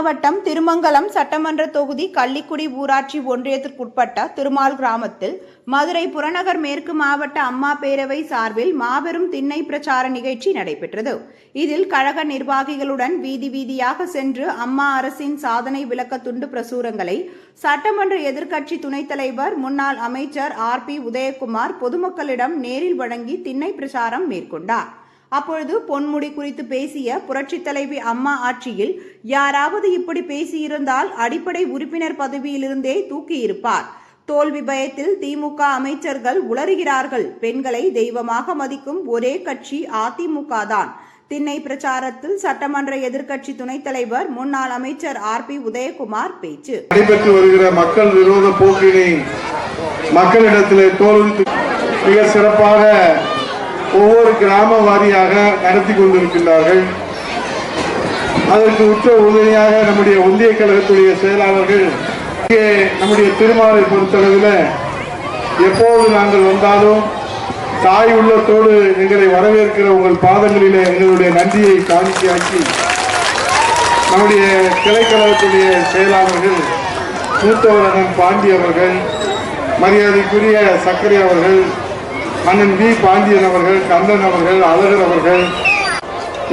மாவட்டம் திருமங்கலம் சட்டமன்ற தொகுதி கள்ளிக்குடி ஊராட்சி ஒன்றியத்திற்குட்பட்ட திருமால் கிராமத்தில் மதுரை புறநகர் மேற்கு மாவட்ட அம்மா பேரவை சார்பில் மாபெரும் திண்ணை பிரச்சார நிகழ்ச்சி நடைபெற்றது. இதில் கழக நிர்வாகிகளுடன் வீதி வீதியாக சென்று அம்மா அரசின் சாதனை விளக்க துண்டு பிரசுரங்களை சட்டமன்ற எதிர்க்கட்சி துணைத் தலைவர் முன்னாள் அமைச்சர் ஆர் பி உதயகுமார் பொதுமக்களிடம் நேரில் வழங்கி திண்ணை பிரச்சாரம் மேற்கொண்டார். அப்பொழுது பொன்முடி குறித்து பேசிய புரட்சித் தலைவி அம்மா ஆட்சியில் யாராவது இப்படி பேசியிருந்தால் அடிப்படை உறுப்பினர் பதவியிலிருந்தே தூக்கியிருப்பார். தோல்வி பயத்தில் திமுக அமைச்சர்கள் உளறுகிறார்கள். பெண்களை தெய்வமாக மதிக்கும் ஒரே கட்சி அதிமுக தான். திண்ணை பிரச்சாரத்தில் சட்டமன்ற எதிர்க்கட்சி துணைத் தலைவர் முன்னாள் அமைச்சர் ஆர் பி உதயகுமார் பேச்சு. நடைபெற்று வருகிற மக்கள் விரோத போக்கினை மக்களிடத்தில் தோல்வி மிக சிறப்பாக ஒவ்வொரு கிராம வாரியாக நடத்தி கொண்டிருக்கின்றார்கள். அதற்கு உற்ற உதவியாக நம்முடைய ஒன்றிய கழகத்துடைய செயலாளர்கள் இங்கே நம்முடைய திருமாலை பொறுத்தளவில் எப்போது நாங்கள் வந்தாலும் தாய் உள்ளத்தோடு எங்களை வரவேற்கிற உங்கள் பாதங்களிலே எங்களுடைய நன்றியை காணிக்கையாக்கி நம்முடைய கிளைக்கழகத்துடைய செயலாளர்கள் மூத்தவர் பாண்டி அவர்கள் மரியாதைக்குரிய சக்கரை அவர்கள் அண்ணன் வி. பாண்டியன் அவர்கள் கந்தன் அவர்கள் அழகர் அவர்கள்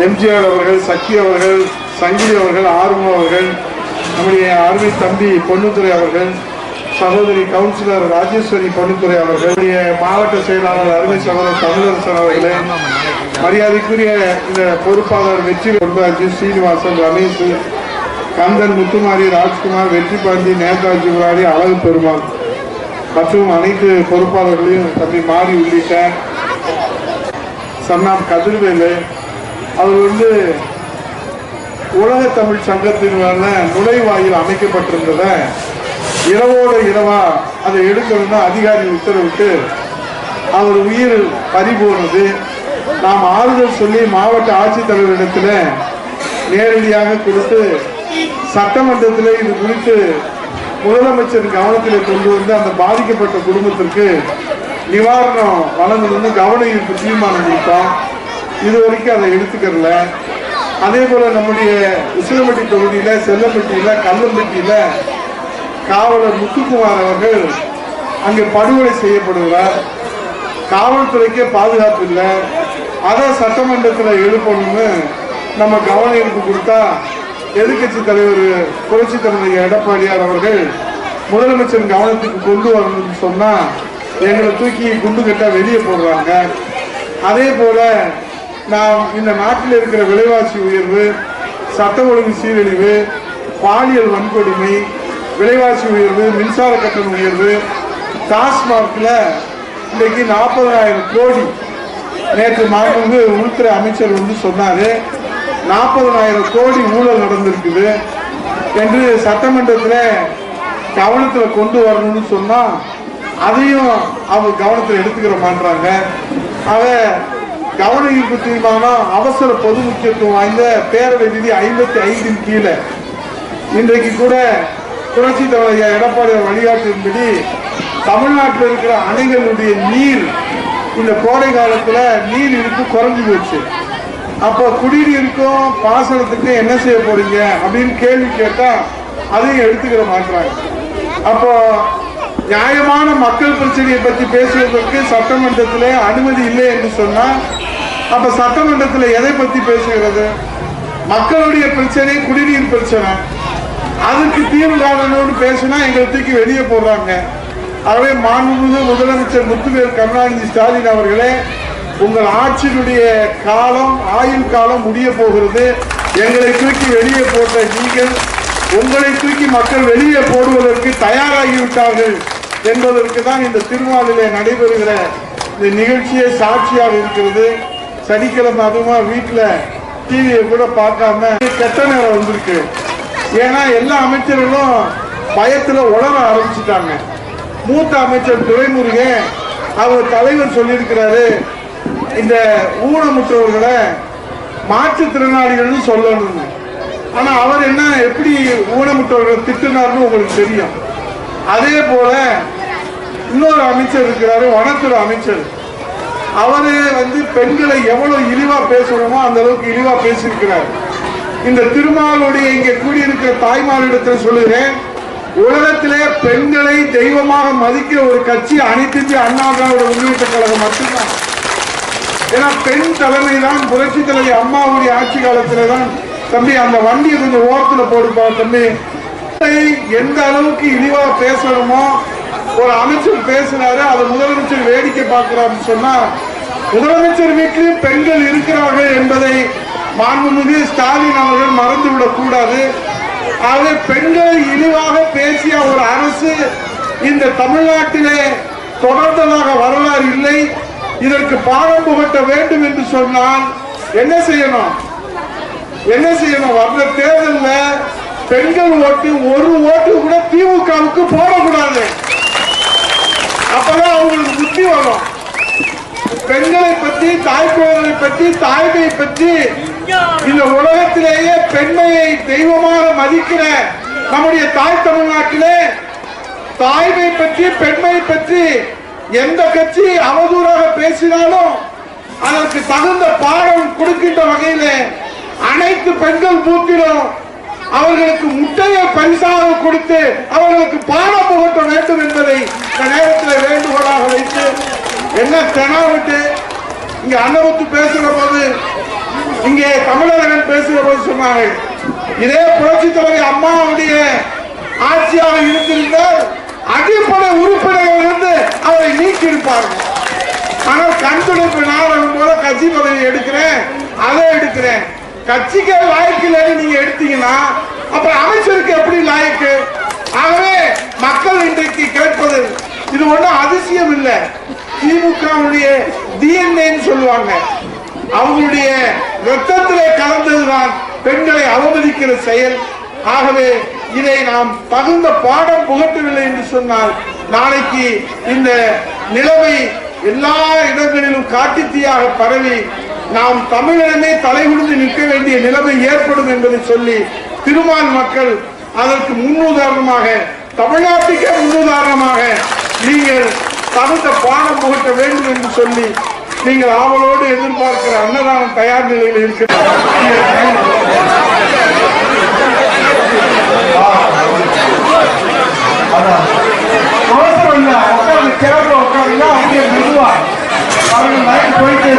எம்ஜிஆர் அவர்கள் சக்தி அவர்கள் சங்கிலி அவர்கள் ஆர்வம் அவர்கள் நம்முடைய அருமை தம்பி பொன்னுத்துறை அவர்கள் சகோதரி கவுன்சிலர் ராஜேஸ்வரி பொன்னுத்துறை அவர்கள் மாவட்ட செயலாளர் அருமை சகோதரர் தமிழரசன் அவர்களே மரியாதைக்குரிய இந்த பொறுப்பாளர் வெற்றி பொன்ராஜ் ஸ்ரீனிவாசன் ரமேஷ் கந்தன் முத்துமாரி ராஜ்குமார் வெற்றி பாண்டி நேதாஜி முராரி அழகு பெருமாள். மற்றும் அனைத்து பொறுப்பாளர்களையும் தம்பி மாறி உள்ளிட்ட சன்னாம் கதிர்வேலு அவர் வந்து உலக தமிழ் சங்கத்தின் நுழைவாயில் அமைக்கப்பட்டிருந்தத இரவோட இரவா அதை எடுக்கணும்னு அதிகாரி உத்தரவிட்டு அவர் உயிர் பறி போனது நாம் ஆறுதல் சொல்லி மாவட்ட ஆட்சித்தலைவரிடத்தில் நேரடியாக கொடுத்து சட்டமன்றத்தில் இது குறித்து முதலமைச்சர் கவனத்தில் கொண்டு வந்து அந்த பாதிக்கப்பட்ட குடும்பத்திற்கு நிவாரணம் வழங்கணும்னு கவன ஈர்ப்பு தீர்மானம் கொடுத்தோம் இது வரைக்கும் அதை எடுத்துக்கிறல. அதே போல் நம்முடைய உசிலம்பட்டி தொகுதியில் செல்லம்பட்டியில் கல்லம்பட்டியில் காவலர் முத்துக்குமார் அவர்கள் அங்கே படுகொலை செய்யப்படுகிறார். காவல்துறைக்கே பாதுகாப்பு இல்லை. அதை சட்டமன்றத்தில் எழுப்பணும்னு நம்ம கவன ஈர்ப்பு கொடுத்தா எதிர்க்கட்சி தலைவர் புரட்சி தலைவர் எடப்பாடியார் அவர்கள் முதலமைச்சர் கவனத்துக்கு கொண்டு வரணும்னு சொன்னா எங்களை தூக்கி குண்டு கட்டா வெளியே போடுறாங்க. அதே போல நாம் இந்த நாட்டில் இருக்கிற விலைவாசி உயர்வு சட்ட ஒழுங்கு சீரழிவு பாலியல் வன்கொடுமை விலைவாசி உயர்வு மின்சார கட்டண உயர்வு டாஸ்மார்க்ல இன்றைக்கு நாற்பதாயிரம் கோடி நேற்று மாண்புமிகு உள்துறை அமைச்சர் வந்து சொன்னார். நாற்பதனாயிரம் கோடி ஊழல் நடந்திருக்குது என்று சட்டமன்றத்தில் கவனத்தில் கொண்டு வரணும்னு சொன்னால் அதையும் அவங்க கவனத்தில் எடுத்துக்கிற மாட்டாங்க அவ கவன ஈர்ப்பு தீர்மானம் அவசர பொது முக்கியத்துவம் வாய்ந்த பேரவை விதி ஐம்பத்தி ஐந்தின் கீழே. இன்றைக்கு கூட புரட்சி தலைவர் எடப்பாடி வழிகாட்டின்படி தமிழ்நாட்டில் இருக்கிற அணைகளுடைய நீர் இந்த கோடை காலத்தில் நீர் இருப்பு குறைஞ்சு போச்சு. அப்போ குடிநீருக்கும் பாசனத்துக்கும் என்ன செய்ய போறீங்க அப்படின்னு கேள்வி கேட்டா அதையும் எடுத்துக்கிற மாட்டாங்க அப்போ நியாயமான மக்கள் பிரச்சனையை பற்றி பேசுவதற்கு சட்டமன்றத்தில் அனுமதி இல்லை என்று சொன்னால் அப்ப சட்டமன்றத்தில் எதை பற்றி பேசுகிறது? மக்களுடைய பிரச்சனை குடிநீர் பிரச்சனை. அதுக்கு தீர்வு காணணும்னு பேசினா எங்களை தூக்கி வெளியே போடுறாங்க. ஆகவே மாண்புமிகு முதலமைச்சர் முத்துவேல் கருணாநிதி ஸ்டாலின் அவர்களே உங்கள் ஆட்சியினுடைய காலம் ஆயுள் காலம் முடிய போகிறது. எங்களை தூக்கி வெளியே போட்ட நீங்கள் உங்களை தூக்கி மக்கள் வெளியே போடுவதற்கு தயாராகிவிட்டார்கள் என்பதற்கு தான் இந்த திருமாலிலே நடைபெறுகிற இந்த நிகழ்ச்சியே சாட்சியாக இருக்கிறது. சனிக்கிழமை அதுமா வீட்டில் டிவியை கூட பார்க்காம கெட்ட நேரம் வந்திருக்கு. ஏன்னா எல்லா அமைச்சர்களும் பயத்தில் உளர ஆரம்பிச்சிட்டாங்க. மூத்த அமைச்சர் துரைமுருகன் அவர் தலைவர் சொல்லியிருக்கிறாரு இந்த ஊனமுற்றவர்களை மாற்றுத்திறனாளிகள்னு சொல்லணும்னு ஆனா அவர் என்ன எப்படி ஊனமுற்றவர்களை திட்டினார்னு உங்களுக்கு தெரியும். அதே போல இன்னொரு அமைச்சர் இருக்கிறாரு வனத்துறை அமைச்சர். அவரு வந்து பெண்களை எவ்வளவு இழிவா பேசணுமோ அந்த அளவுக்கு இழிவா பேசியிருக்கிறார். இந்த திருமாலுடைய இங்கே கூடியிருக்கிற தாய்மாரிடத்தில் சொல்லுகிறேன் உலகத்திலே பெண்களை தெய்வமாக மதிக்கிற ஒரு கட்சி அனைத்து இந்திய அண்ணா திராவிட முன்னேற்ற கழகம் மட்டும்தான். ஏன்னா பெண் தலைமை தான் புரட்சி தலைவி அம்மாவுடைய ஆட்சி காலத்துல தான் தம்பி அந்த வண்டியை கொஞ்சம் ஓரத்துல போடுப்பா தம்பி. எந்த அளவுக்கு இழிவா பேசணுமோ ஒரு அமைச்சர் பேசினாரு அதை முதலமைச்சர் வேடிக்கை பார்க்கிறார்னு சொன்னா முதலமைச்சர் வீட்டிலும் பெண்கள் இருக்கிறார்கள் என்பதை மாண்புமிகு ஸ்டாலின் அவர்கள் மறந்துவிடக் கூடாது. ஆகவே பெண்களை இழிவாக பேசிய ஒரு அரசு இந்த தமிழ்நாட்டிலே தொடர்ந்ததாக வரலாறு இதற்கு பாடம் புகட்ட வேண்டும் என்று சொன்னால் என்ன செய்யணும்? என்ன செய்யணும்? வர்ற தேர்தல்ல பெண்கள் ஓட்டு ஒரு ஓட்டு கூட திமுகவுக்கு போடக்கூடாது. அப்பதான் அவங்களுக்கு புத்தி வரும். பெண்களை பற்றி தாய்க்குழந்தை பற்றி தாய்மையை பற்றி இந்த உலகத்திலேயே பெண்மையை தெய்வமாக மதிக்கிற நம்முடைய தாய் தமிழ்நாட்டிலே தாய்மை பற்றி பெண்மை பற்றி எந்த கட்சி அவதூறா பேசினாலும் அதற்கு தகுந்த பாடம் கொடுக்கின்ற வகையிலே அனைத்து பெண்கள் பூத்திலும் அவர்களுக்கு முட்டையை பரிசாக கொடுத்து அவர்களுக்கு பாடம் புகட்ட வேண்டும் என்பதை இந்த நேரத்தில் வேண்டுகோளாக வைத்து என்ன தெனாவிட்டு இங்க அன்னமுத்து பேசுகிற போது இங்கே தமிழர்கள் பேசுகிற போது சொன்னார்கள் இதே புரட்சி தலைவர் அம்மாவுடைய ஆட்சியாக இருந்திருந்தால் அடிப்படை உறுப்பினர்கள் இருந்து அவரை நீக்கி இருப்பார்கள் ஆனால் கண் துடைப்பு நாடகம் போல கட்சி பதவி எடுக்கிறேன் அதை எடுக்கிறேன். கட்சிக்கு லாய்க்கு இல்லைன்னு நீங்க எடுத்தீங்கன்னா அப்புறம் அமைச்சருக்கு எப்படி லாய்க்கு? ஆகவே மக்கள் இன்றைக்கு கேட்பது இது ஒண்ணும் அதிசயம் இல்லை. திமுகவுடைய டிஎன்ஏன்னு சொல்லுவாங்க. அவங்களுடைய ரத்தத்திலே கலந்ததுதான் பெண்களை அவமதிக்கிற செயல். ஆகவே இதை நாம் தகுந்த பாடம் புகட்டவில்லை என்று சொன்னால் நாளைக்கு இந்த நிலைமை எல்லா இடங்களிலும் காட்டுத்தீயாக பரவி நாம் தமிழனமே தலைகுடிந்து நிற்க வேண்டிய நிலைமை ஏற்படும் என்பதை சொல்லி திருமால் மக்கள் அதற்கு முன்னுதாரணமாக தமிழ்நாட்டுக்கே முன்னுதாரணமாக நீங்கள் தகுந்த பாடம் புகட்ட வேண்டும் என்று சொல்லி நீங்கள் ஆவலோடு எதிர்பார்க்கிற அன்னதானம் தயார் நிலையில் இருக்கிறது உட்காருங்க அப்படியே மெதுவா அவர்கள் லைன் போயிட்டே